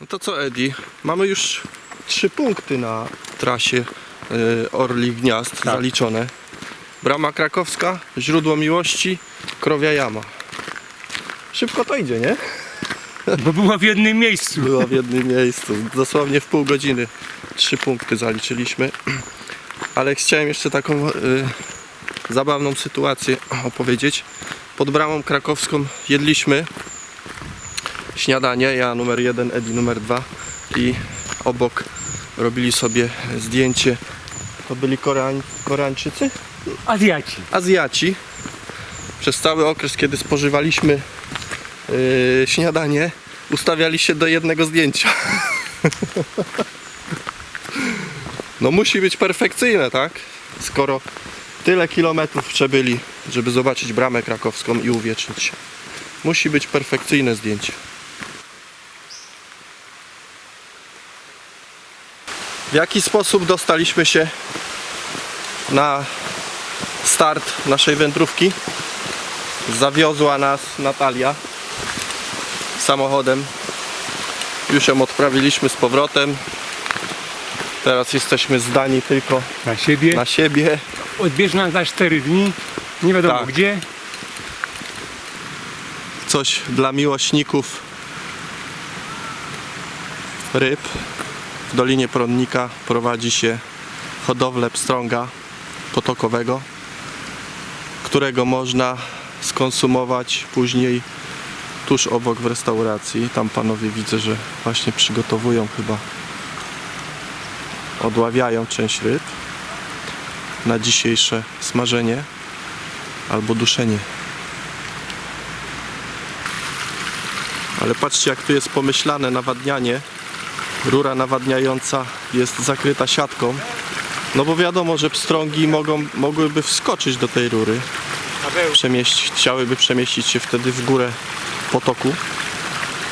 No to co Edi? Mamy już trzy punkty na trasie y, Orli Gniazd zaliczone. Brama krakowska, źródło miłości, krowia jama. Szybko to idzie, nie? Bo była w jednym miejscu. Była w jednym miejscu. Dosłownie w pół godziny trzy punkty zaliczyliśmy. Ale chciałem jeszcze taką y, zabawną sytuację opowiedzieć. Pod bramą krakowską jedliśmy śniadanie. Ja numer jeden, Edi numer dwa. I obok robili sobie zdjęcie. To byli Koreań, Koreańczycy? Azjaci. Azjaci. Przez cały okres, kiedy spożywaliśmy yy, śniadanie, ustawiali się do jednego zdjęcia. no musi być perfekcyjne, tak? Skoro tyle kilometrów przebyli, żeby zobaczyć bramę krakowską i uwiecznić się. Musi być perfekcyjne zdjęcie. Jaki sposób dostaliśmy się na start naszej wędrówki. Zawiozła nas Natalia samochodem. Już ją odprawiliśmy z powrotem. Teraz jesteśmy zdani tylko Na siebie. na siebie. Odbierz nas za 4 dni. Nie wiadomo Tak. gdzie. Coś dla miłośników ryb. W Dolinie Pronnika prowadzi się hodowlę pstrąga potokowego, którego można skonsumować później tuż obok w restauracji. Tam panowie widzę, że właśnie przygotowują chyba, odławiają część ryb na dzisiejsze smażenie albo duszenie. Ale patrzcie jak tu jest pomyślane nawadnianie. Rura nawadniająca jest zakryta siatką. No bo wiadomo, że pstrągi mogą, mogłyby wskoczyć do tej rury. Przemieścić, chciałyby przemieścić się wtedy w górę potoku.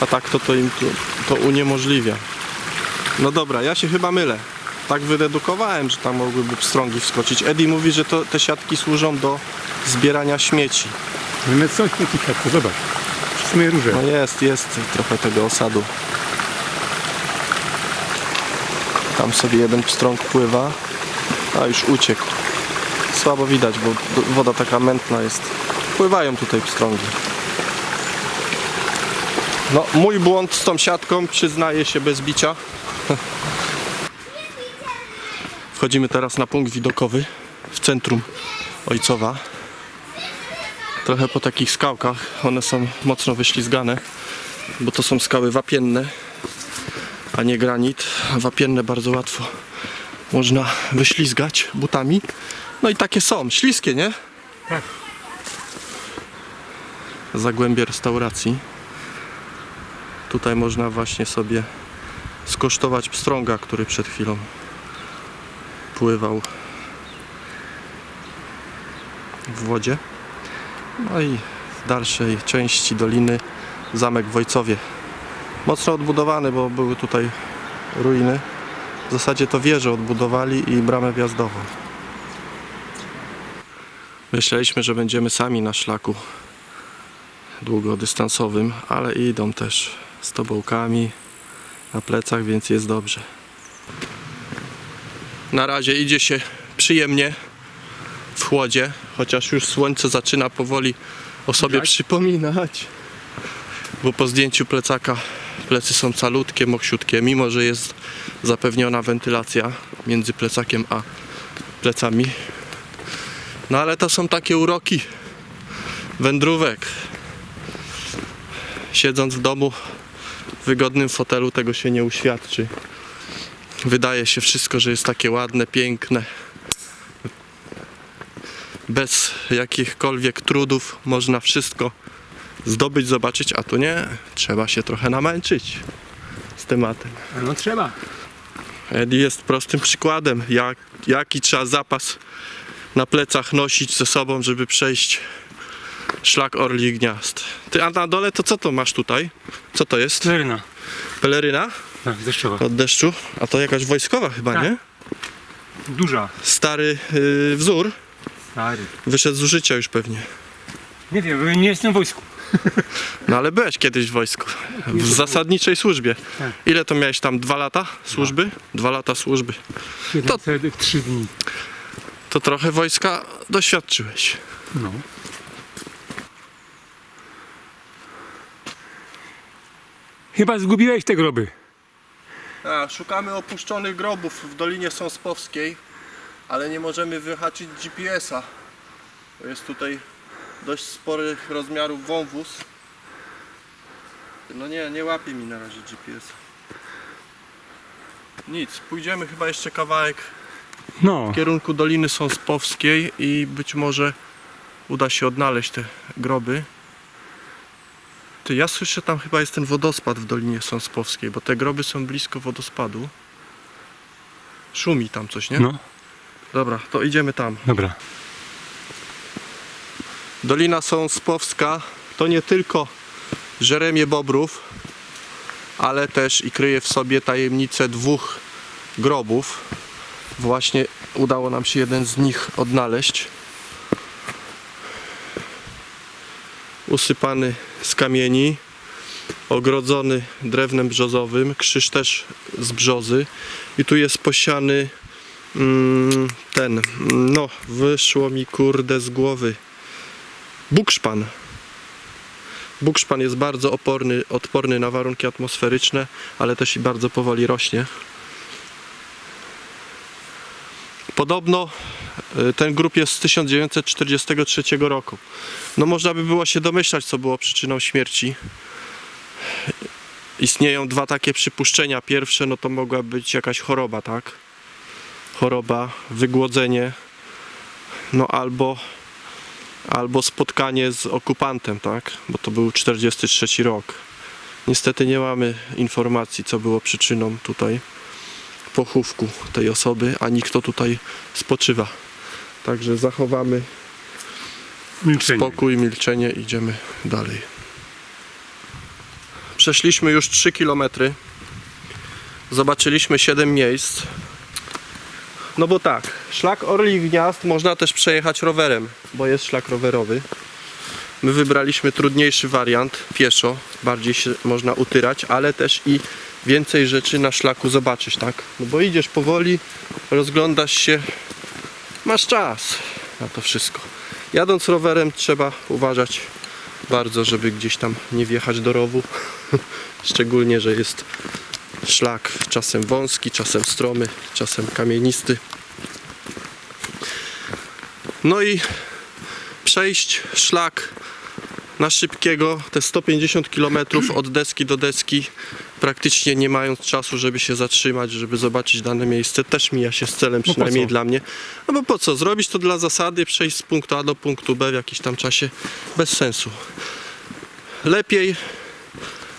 A tak to, to im to, to uniemożliwia. No dobra, ja się chyba mylę. Tak wydedukowałem, że tam mogłyby pstrągi wskoczyć. Eddie mówi, że to, te siatki służą do zbierania śmieci. Wiemy co? Jaki to zobacz. Wszystkie róże. No jest, jest trochę tego osadu. Tam sobie jeden pstrąg pływa, a już uciekł. Słabo widać, bo woda taka mętna jest. Pływają tutaj pstrągi. No, mój błąd z tą siatką, przyznaję się bez bicia. Wchodzimy teraz na punkt widokowy w centrum Ojcowa trochę po takich skałkach. One są mocno wyślizgane, bo to są skały wapienne, a nie granit. Wapienne bardzo łatwo można wyślizgać butami. No i takie są, śliskie, nie? Tak. Zagłębie restauracji. Tutaj można właśnie sobie skosztować pstrąga, który przed chwilą pływał w wodzie. No i w dalszej części doliny zamek w Wojcowie. Mocno odbudowany, bo były tutaj ruiny. W zasadzie to wieżę odbudowali i bramę wjazdową. Myśleliśmy, że będziemy sami na szlaku długodystansowym, ale idą też z tobołkami na plecach, więc jest dobrze. Na razie idzie się przyjemnie w chłodzie, chociaż już słońce zaczyna powoli o sobie przypominać. Bo po zdjęciu plecaka plecy są calutkie, moksiutkie, mimo że jest zapewniona wentylacja między plecakiem a plecami. No ale to są takie uroki wędrówek. Siedząc w domu w wygodnym fotelu tego się nie uświadczy. Wydaje się wszystko, że jest takie ładne, piękne bez jakichkolwiek trudów można wszystko zdobyć, zobaczyć, a tu nie, trzeba się trochę namęczyć z tematem. No trzeba. Eddie jest prostym przykładem, jak, jaki trzeba zapas na plecach nosić ze sobą, żeby przejść szlak Orli Gniazd. Ty, a na dole to co to masz tutaj? Co to jest? Czerna. Peleryna Tak, deszczowa. od deszczu? A to jakaś wojskowa chyba, Tak. nie? Duża. Stary yy, wzór, Stary. wyszedł z użycia już pewnie. Nie wiem, nie jestem w wojsku. No ale byłeś kiedyś w wojsku. W zasadniczej służbie. Tak. Ile to miałeś tam? Dwa lata służby? Dwa lata służby. 703 dni. To trochę wojska doświadczyłeś. No. Chyba zgubiłeś te groby. A, szukamy opuszczonych grobów w Dolinie Sąspowskiej, ale nie możemy wyhaczyć GPS-a. Jest tutaj dość sporych rozmiarów wąwóz. No nie, nie łapie mi na razie GPS. Nic, pójdziemy chyba jeszcze kawałek No. w kierunku Doliny Sąspowskiej i być może uda się odnaleźć te groby. Ty, ja słyszę, tam chyba jest ten wodospad w Dolinie Sąspowskiej, bo te groby są blisko wodospadu. Szumi tam coś, nie? No, Dobra, to idziemy tam. dobra. Dolina Sąspowska to nie tylko żeremie bobrów, ale też i kryje w sobie tajemnicę dwóch grobów. Właśnie udało nam się jeden z nich odnaleźć. Usypany z kamieni, ogrodzony drewnem brzozowym, krzyż też z brzozy i tu jest posiany mm, ten, no wyszło mi kurde z głowy Bukszpan. Bukszpan jest bardzo oporny, odporny na warunki atmosferyczne, ale też i bardzo powoli rośnie. Podobno y, ten grup jest z 1943 roku. No można by było się domyślać, co było przyczyną śmierci. Istnieją dwa takie przypuszczenia. Pierwsze, no to mogła być jakaś choroba, tak? Choroba, wygłodzenie, no albo albo spotkanie z okupantem, tak? Bo to był 43 rok. Niestety nie mamy informacji, co było przyczyną tutaj pochówku tej osoby, ani kto tutaj spoczywa. Także zachowamy Milczenie. spokój, milczenie, idziemy dalej. Przeszliśmy już 3 km. Zobaczyliśmy 7 miejsc. No bo tak, szlak Orlich Gniazd można też przejechać rowerem, bo jest szlak rowerowy. My wybraliśmy trudniejszy wariant, pieszo, bardziej się można utyrać, ale też i więcej rzeczy na szlaku zobaczyć, tak? No bo idziesz powoli, rozglądasz się, masz czas na to wszystko. Jadąc rowerem trzeba uważać bardzo, żeby gdzieś tam nie wjechać do rowu. Szczególnie, że jest szlak czasem wąski, czasem stromy, czasem kamienisty. No i przejść szlak na szybkiego, te 150 km od deski do deski, praktycznie nie mając czasu, żeby się zatrzymać, żeby zobaczyć dane miejsce, też mija się z celem, po przynajmniej dla mnie. No bo po co? Zrobić to dla zasady, przejść z punktu A do punktu B w jakimś tam czasie, bez sensu. Lepiej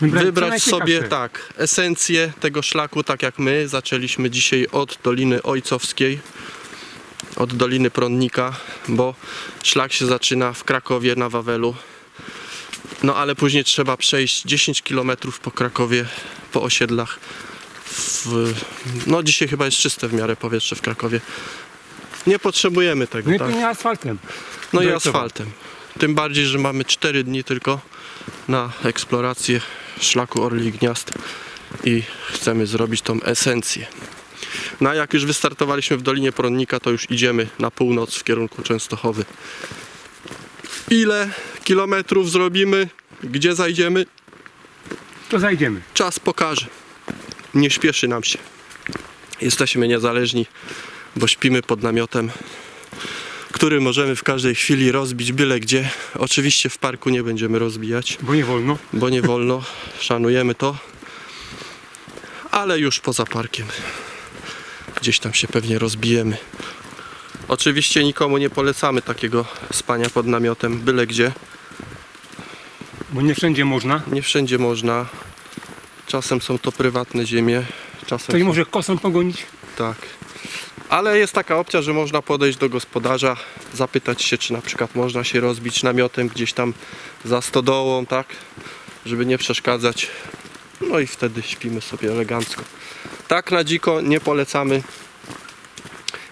Wybrać wybrać sobie tak esencję tego szlaku, tak jak my. Zaczęliśmy dzisiaj od Doliny Ojcowskiej, od Doliny Prądnika, bo szlak się zaczyna w Krakowie na Wawelu. No ale później trzeba przejść 10 km po Krakowie, po osiedlach. W... No dzisiaj chyba jest czyste w miarę powietrze w Krakowie. Nie potrzebujemy tego, No i tak? nie asfaltem. No i asfaltem. Tym bardziej, że mamy 4 dni tylko na eksplorację szlaku Orli Gniazd i chcemy zrobić tą esencję. No a jak już wystartowaliśmy w Dolinie Prądnika, to już idziemy na północ w kierunku Częstochowy. Ile kilometrów zrobimy? Gdzie zajdziemy? To zajdziemy. Czas pokaże. Nie śpieszy nam się. Jesteśmy niezależni, bo śpimy pod namiotem, który możemy w każdej chwili rozbić byle gdzie. Oczywiście w parku nie będziemy rozbijać, Bo nie wolno. bo nie wolno. Szanujemy to. Ale już poza parkiem. Gdzieś tam się pewnie rozbijemy. Oczywiście nikomu nie polecamy takiego spania pod namiotem byle gdzie. Bo nie wszędzie można. Nie wszędzie można. Czasem są to prywatne ziemie, czasem To i są- może kosą pogonić. tak. Ale jest taka opcja, że można podejść do gospodarza, zapytać się, czy na przykład można się rozbić namiotem gdzieś tam za stodołą, tak? Żeby nie przeszkadzać. No i wtedy śpimy sobie elegancko. Tak na dziko nie polecamy.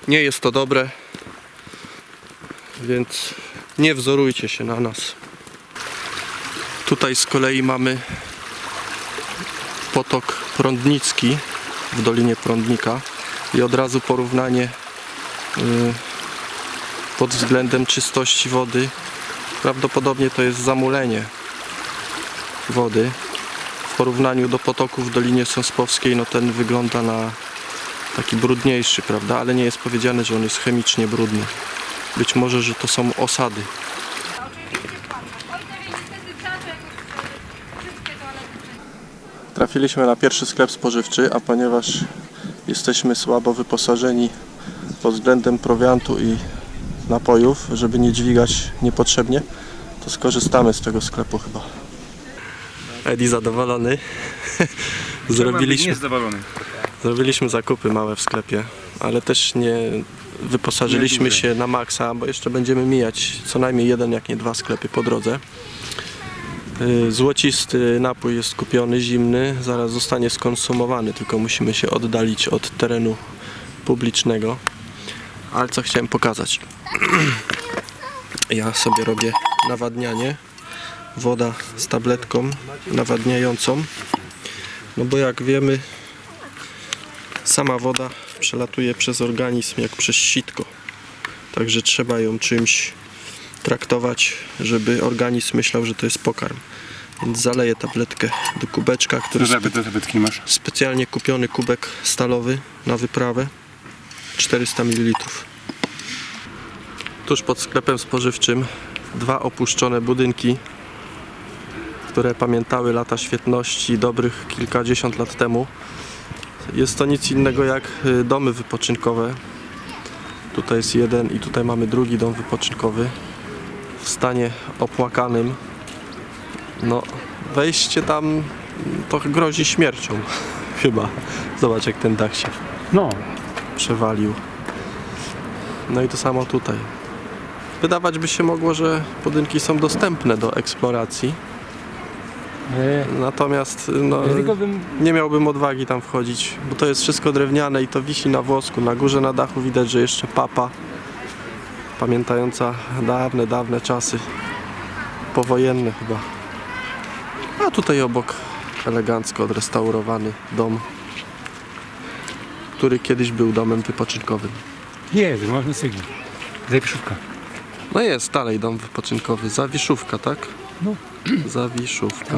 Nie jest to dobre. Więc Nie wzorujcie się na nas. Tutaj z kolei mamy potok Prądnicki w Dolinie Prądnika i od razu porównanie y, pod względem czystości wody. Prawdopodobnie to jest zamulenie wody. W porównaniu do potoku w Dolinie Sąspowskiej, no ten wygląda na taki brudniejszy, prawda? Ale nie jest powiedziane, że on jest chemicznie brudny. Być może, że to są osady. Trafiliśmy na pierwszy sklep spożywczy, a ponieważ jesteśmy słabo wyposażeni pod względem prowiantu i napojów, żeby nie dźwigać niepotrzebnie, to skorzystamy z tego sklepu chyba. Edi zadowolony. Zrobiliśmy, Niezadowolony. zrobiliśmy zakupy małe w sklepie, ale też nie wyposażyliśmy się na maksa, bo jeszcze będziemy mijać co najmniej jeden, jak nie dwa sklepy po drodze. Y, Złocisty napój jest kupiony, zimny, zaraz zostanie skonsumowany, tylko musimy się oddalić od terenu publicznego. Ale co chciałem pokazać? Ja sobie robię nawadnianie. Woda z tabletką nawadniającą. No bo jak wiemy, sama woda przelatuje przez organizm jak przez sitko. Także trzeba ją czymś traktować, żeby organizm myślał, że to jest pokarm. Więc zaleję tabletkę do kubeczka, który te tabletki masz? specjalnie kupiony kubek stalowy na wyprawę 400 ml. Tuż pod sklepem spożywczym dwa opuszczone budynki, które pamiętały lata świetności dobrych kilkadziesiąt lat temu. Jest to nic innego jak y, domy wypoczynkowe. Tutaj jest jeden i tutaj mamy drugi dom wypoczynkowy stanie opłakanym. No, wejście tam to grozi śmiercią. Chyba. Zobacz jak ten dach się No, przewalił. No i to samo tutaj. Wydawać by się mogło, że budynki są dostępne do eksploracji. e, Natomiast no, nie miałbym odwagi tam wchodzić, bo to jest wszystko drewniane i to wisi na włosku. Na górze na dachu widać, że jeszcze papa, pamiętająca dawne, dawne czasy, powojenne chyba. A tutaj obok elegancko odrestaurowany dom, który kiedyś był domem wypoczynkowym. Jest, można cygli. Zawieszówka. No jest dalej dom wypoczynkowy, Zawiszówka, tak? No. Zawiszówka.